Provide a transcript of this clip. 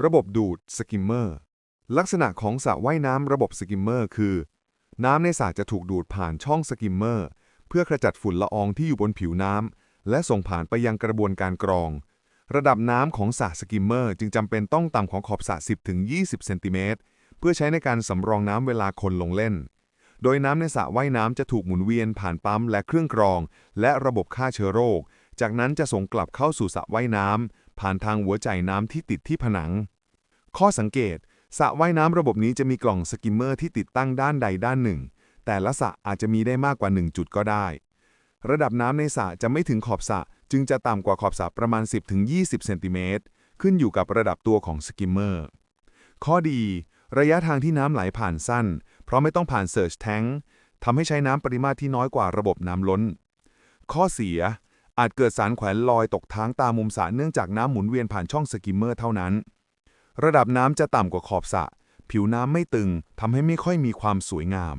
ระบบดูดสกิมเมอร์ลักษณะของสระว่ายน้ำระบบสกิมเมอร์คือ น้ำในสระจะถูกดูดผ่านช่องสกิมเมอร์ เพื่อขจัดฝุ่นละอองที่อยู่บนผิวน้ำและส่งผ่านไปยังกระบวนการกรอง ระดับน้ำของสระสกิมเมอร์จึงจำเป็นต้องต่ำของขอบสระ 10-20 เซนติเมตรเพื่อใช้ในการสำรองน้ำเวลาคนลงเล่น โดยน้ำในสระว่ายน้ำจะถูกหมุนเวียนผ่านปั๊มและเครื่องกรอง และระบบฆ่าเชื้อโรค จากนั้นจะส่งกลับเข้าสู่สระว่ายน้ำ ผ่านทางหัวจ่ายน้ำที่ติดที่ผนัง ข้อสังเกตสระว่ายน้ำระบบนี้จะมีกล่องสกิมเมอร์ที่ติดตั้งด้านใดด้านหนึ่ง แต่ละสระอาจจะมีได้มากกว่า 1 จุดก็ได้ ระดับน้ำในสระจะไม่ถึงขอบสระจึงจะต่ำกว่าขอบสระประมาณ 10-20 เซนติเมตรขึ้นอยู่กับระดับตัวของสกิมเมอร์ ข้อดี ระยะทางที่น้ำไหลผ่านสั้น เพราะไม่ต้องผ่านเซิร์ชแทงทำให้ใช้น้ำปริมาตรที่น้อยกว่าระบบน้ำล้น ข้อเสีย อาจเกิดสารแขวนลอยตกท้างตามมุมสระเนื่องจากน้ำหมุนเวียนผ่านช่องสกิมเมอร์เท่านั้น ระดับน้ำจะต่ำกว่าขอบสระผิวน้ำไม่ตึงทำให้ไม่ค่อยมีความสวยงาม